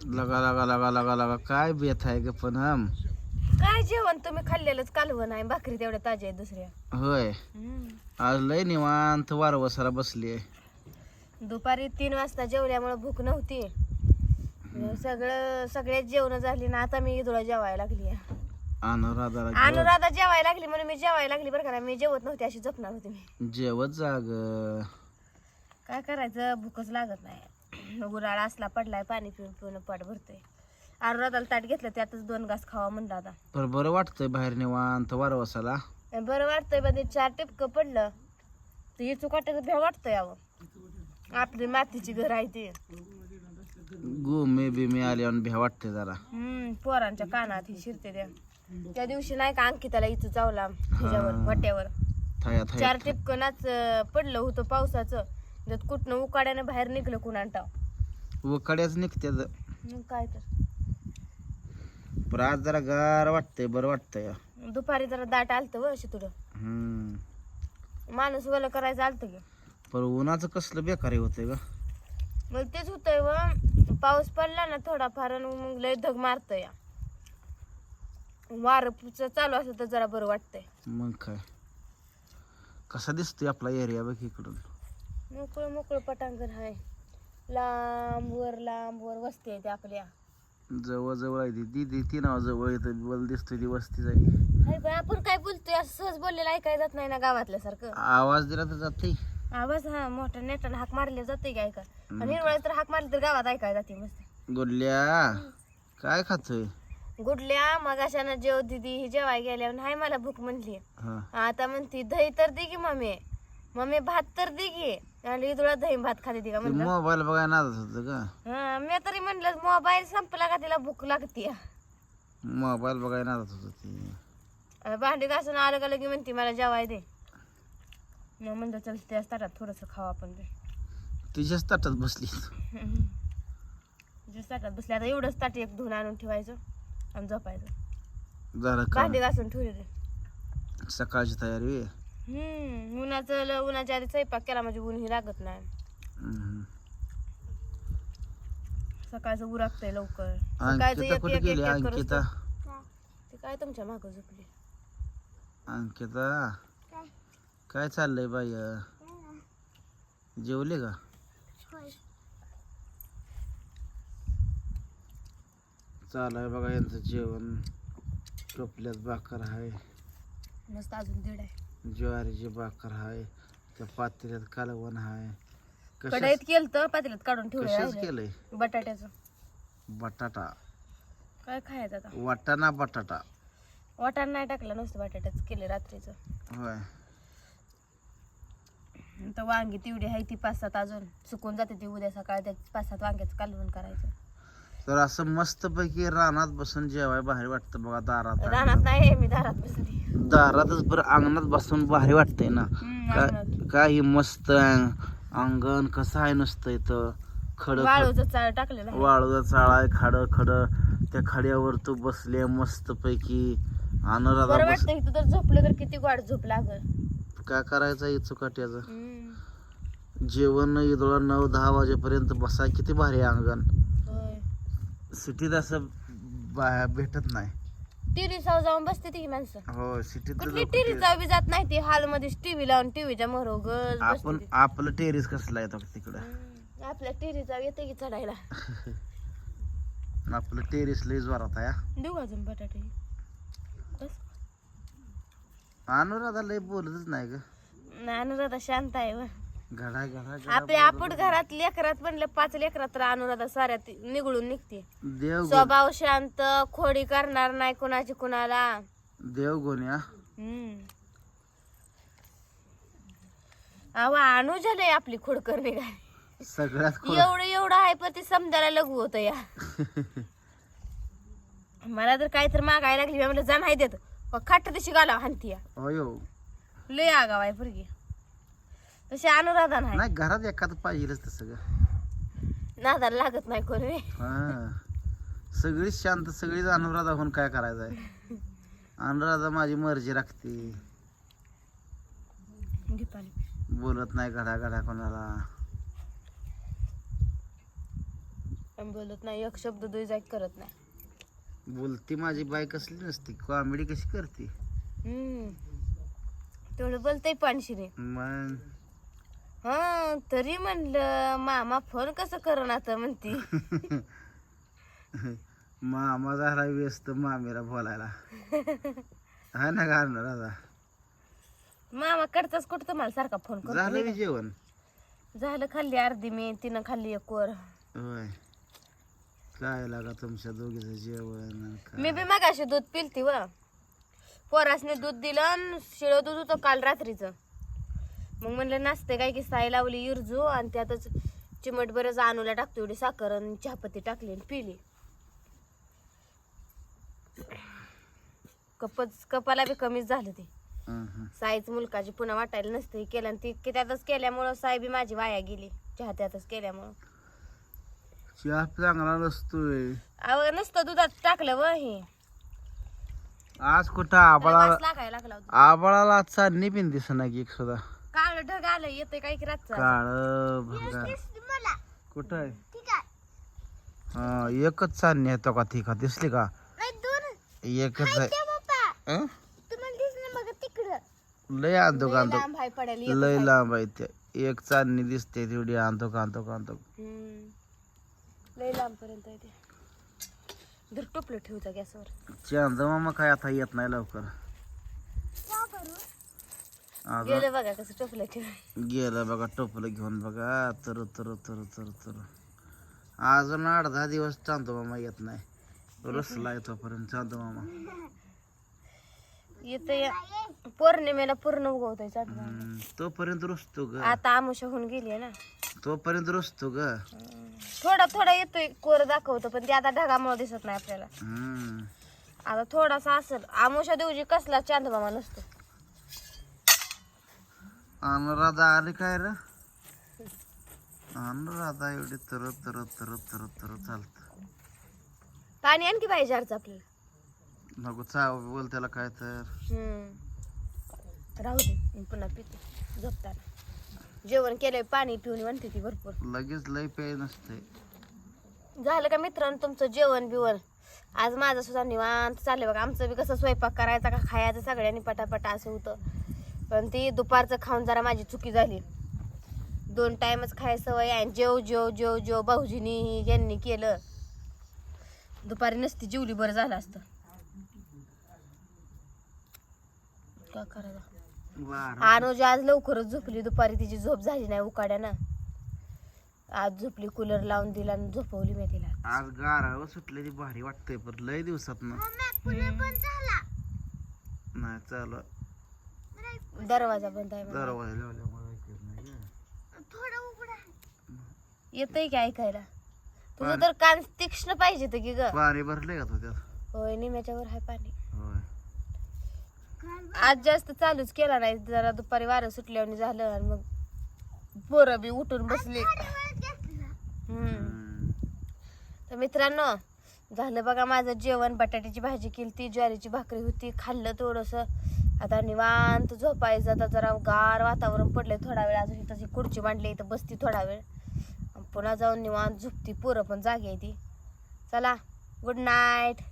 लगा लगा लगा लगा लगा. काय बेत आहे ग पण हम काय जेवण? तुम्ही खाल्लेलंच कालवण आहे भाकरी तेवढ्या ताज्या आहेत दुसऱ्या. होय. आज लय निवांत वारवसाला बसली दुपारी तीन वाजता जेवल्यामुळे भूक नव्हती. सगळं सगळ्यात जेवण झाली ना आता मी तुला जेवायला लागली अनुराधाला घेऊन अनुराधा जेवायला लागली म्हणून मी जेवायला लागली बरं का नाही, मी जेवत नव्हती अशी झोपणार होती मी. जेवत जाग काय करायचं? भूकच लागत नाही. उराळा असला पडलाय पाणी पिऊन पिऊन पोट भरतोय. अनुराधाला ताट घेतलं त्यातच दोन घास खावा म्हणलं आता. पर बरं वाटतंय बाहेर निवांत वारवसाला. बरं वाटतंय पण ते चार टिपकं पडलं तर हे चुकाट्याचं भ्या वाटतंय अहो. आपली मातीची घर आहे ते. गुमे बिमे आले आणि भ्या वाटते जरा. हम्म पोरांच्या कानात ही शिरते त्या त्या दिवशी नाही का अंकिताला इथं चावला ह्याच्यावर वाट्यावर थाया चार टिपकनाच पडलं होतं पावसाचं. त्यात कुठनं उकाड्यानं बाहेर निघलं कुणांटाव वकड्याच निघते मग काय तर. पण आज जरा गार वाटतंय बरं वाटतंय. दुपारी जरा दाट आलतं व तुला हम्म. माणूस वलं करायचं आलतं की पण उन्हाचं कसलं बेकारी होतंय ग. मग तेच होतंय व पाऊस पडला ना थोडाफार आणि मग लय धग मारतं या वारं चालू असलं तर जरा बरं वाटतंय. मग काय? कसा दिसतोय आपला एरिया बघ इकडून? मोकळं मोकळं पटांगण आहे लांब वर लांब वर वस्ती आहे आपल्या. जवळ जवळ आहे ती. दीदी ती नाव जवळ येतं. बल दिसतोय ती वस्ती जाई हाय बाय आपण काय बोलतोय? असं सहज बोललेलं ऐकाय जात नाही ना गावातल्या सारखं आवाज दिला तर जाते आवाज हा मोठ्या नेटानं हाक मारले जाते काय का आणि हिरवळ्यात तर हाक मारली तर गावात ऐकाय जाते मस्त. गुडल्या काय खातोय? गुडल्या मग अशानं जेव दिदी ही जेवाय गेल्यावर नाही मला भूक म्हणली. हा. आता म्हणती दही तर दे की मम्मी. मम्मी भात तर दे की. आणि तुला दही भात खाते ती का म्हणलं? मोबाईल बघायला नादत होतं का? हा मी तरी म्हणलं मोबाईल संपला का तिला भूक लागते मोबाईल बघायला नादत होतं ती. भांडी घासून आलं का लगे म्हणते मला जेवाय दे. मग म्हणलं चल त्याच ताटात थोडस खावा आपण बी. तिच्याच ताटात बसली. जे ताटात बसले. आता एवढंच ताट एक धुवून आणून ठेवायचं आणि झोपायचं. झालं का? भांडी घासून ठेवले ते. सकाळची तयारी. हम्म उन्हाचं ल- उन्हाच्या आधी स्वयंपाक केला म्हणजे ऊन ही लागत नाही. हम्म. सकाळचं उरकतंय लवकर. सकाळचं अंकिता कुठे गेली? करूस अंकिता? ते काय तुमच्या मागं झोपली? अंकिता? काय? चाललंय बाई? जेवले का? चालय बघा यांचं जेवण. टोपल्यात भाकर आहे. मस्त अजून दीड आहे. ज्वारीची भाकर आहे त्या पातेल्यात कालवण आहे कढईत कशाच केलं तर पातेल्यात काढून कशाच ठेवलं केलंय? बटाट्याचं. बटाटा. काय खायचं आता? वाटाणा बटाटा. वाटाण नाही टाकलं नुसतं बटाट्याच केले रात्रीचं. होय. तर वांगी तेवढी आहे ती पाच सात अजून. सुकून जाते ती उद्या सकाळी त्या पाच सात वांग्याचं कालवण करायचं. तर असं मस्तपैकी रानात बसून जेवाय भारी वाटतं बघा दारात. रानात नाही मी दारात बसली. दारातच बरं अंगणात बसून भारी वाटतंय ना. का-. काही मस्त अंग- अंगण कसं आहे नुसतं इथं? खड वाळूचं चाळ टाकलेलं आहे. वाळूचा चाळा आहे खाड खड. त्या खाड्यावर तू बसले मस्त पैकी अनुराधा बरं बस वाटतं इथं तर झोपलं तर किती वाट झोप लागल. काय करायचं आहे चुकाट्याचं? हम्म, जेवण इदोळा नऊ दहा वाजेपर्यंत बसाय किती भारी अंगण. सिटीत असं बा- भेटत नाही. टिरीसाव जाऊन बसते ती माणसं. हो सिटीत कुठली टिरीचा बी जात नाही ती हॉलमध्ये टीव्ही लावून टीव्हीच्या गज आपण बसते ती. आपलं टेरिस कसलं आहे तिकडं? हम्म, आपल्या टिरीचा येते की चढायला. आपलं टेरिस लय जोरात आहे हा. देऊ अजून बटाटे. बस. अनुराधा लय बोलतच नाही ग. अनुराधा शांत आहे व. घडा घडा घडा आपल्या आपण घरात लेकरात म्हणलं पाच लेकरात तर अनुराधा साऱ्या ती निघळून निघते. देव गो- स्वभाव शांत खोडी करणार नाही कोणाची कुणाला. देव गोन्या हम्म. अहो आणू झालंय आपली खोड करणे काय सगळ्यात खोड एवढं एवढं आहे पण ते समजायला लघु होतं या. मला तर काय तर मागायला लागली मी म्हणलं जा नाही देत. खाट दिशी घाला हानती या. लय आगाव आहे पुरगी. तशी अनुराधा नाही. नाही घरात एखादं पाहिजेलच तसं ग नादाला लागत नाही कोणी. हा. सगळीच शांत सगळीच अनुराधा होऊन काय करायचं आहे? अनुराधा माझी मर्जी राखते. बोलत नाही घडा घडा कोणाला बोलत नाही एक शब्द दुई जाग करत नाही. बोलती माझी बाई कसली नसती कॉमेडी कशी करते? हम्म. तेवढं बोलतय पाणशीने मग? हा तरी म्हणलं मामा फोन कसं करून आता म्हणती. मामा झाला व्यस्त मामीला बोलायला. हा ना का दादा मामा कडचाच कुठं तुम्हाला सारखा फोन झालं करतो की जेवण? झालं खाल्ली अर्धी मी तिनं खाल्ली एक वर. होय. काय लागा तुमच्या दोघीचं जेवण आणि काय? मी बी मगाशी दूध पिलती व. पोरासने दूध दिलं आणि शिळं दूध होतं काल रात्रीचं. मग म्हणलं नाचते काय की साई लावली इरजू आणि त्यातच चिमट बरंच आणूला टाकतो एवढी साखर आणि चहापत्ती टाकली आणि पिली. कपच कपाला बी कमीच झालं ते. साईच मुलकाची पुन्हा वाटायला नसते केलं आणि ती की त्यातच केल्यामुळं साई बी माझी वाया गेली चहा त्यातच केल्यामुळं. चहा चांगला नसतोय. अव नुसतं दुधात टाकलं व हे. आज कुठं वास लागायला लागला होता. आबाळाला पण दिसना की एक सुद्धा. काळ ढग आलं येतंय काय की रातचं? काळ कुठं आहे? हा एकच चालणी आहे तो का ती का? दिसली का? एकच आहे. हं? लय आणतो लांब हाय पडेल एक लय. लांब आहे ते. एक चालणी दिसते तेवढी आणतो कांतो कांतो हम्म. लय लांब पर्यंत आहे ते. धर टोपलं ठेवता गॅसवर. चांद मामा काय आता येत नाही लवकर. गेलं बघा कसं टोपलं गेलं बघा टोपलं घेऊन बघा. तर तर तर तर तर. अजून आठ दहा दिवस चांदो मामा येत नाही. रसला येतोपर्यंत चांदो मामा येत पौर्णिमेला पूर्ण उगवतोय हम्म, तोपर्यंत रुसतो ग. आता आमुषा होऊन गेली ना. तोपर्यंत रुसतो ग. थोडा थोडा येतोय कोर दाखवतो पण ते आता ढगामुळे दिसत नाही आपल्याला. हम्म. आता थोडासा असेल. आमुषा देऊजी कसला चांदमामा नसतो. अनुराधा आली काय र? अनुराधा एवढी तर तर तर तर तर चालत. पाणी आणखी पाहिजे अर्ज आपल्याला. नको चाव बोल त्याला काय तर. हम्म. राहू दे मी पुन्हा पिते झोपताना. जेवण केलंय पाणी पिऊन म्हणते ती भरपूर. लगेच लय पे नसते. झालं का मित्रांनो तुमचं जेवण बिवण? आज माझं सुद्धा निवांत चाललंय बघा. आमचं बी कसं स्वयंपाक करायचा का खायचं सगळ्यांनी पटापटा असं होतं. पण ती दुपारचं खाऊन जरा माझी चुकी झाली. दोन टाइमच खाय सवय आहे आणि जेव जेव जेव जेव भाऊजीनी यांनी केलं. दुपारी नसती जेवली बरं झालं असतं. काय करायचं? वारा. अनुज आज लवकरच झोपली. दुपारी तिची झोप झाली नाही उकाड्यानं. आज झोपली कूलर लावून दिला आणि झोपवली मी तिला. आज गारावर सुटलेली भारी वाटतंय पण लय दिवसात ना नाही चालू दरवाजा बंद आहे म्हणून. दरवाजा लावल्यामुळे ऐकत नाही ग. येतंय की ऐकायला? तुझं तर कान तीक्ष्ण पाहिजे तर की ग. पाणी भरले का तू त्यात होय निम्याच्या वर आहे पाणी. होय. आज जास्त चालूच केला नाही जरा दुपारी वारं सुटल्यावर झालं आणि मग पोरं बी उठून बसले. हम्म. हम्म. तर मित्रांनो झालं बघा माझं जेवण. बटाट्याची भाजी केली ती ज्वारीची भाकरी होती. खाल्लं थोडंसं. आता निवांत झोपायचं आता जरा गार वातावरण पडलंय थोडा वेळ अजून तशी खुर्ची मांडली इथं बसती थोडा वेळ. पुन्हा जाऊन निवांत झोपती पोरं पण जागी आहे ती. चला गुड नाईट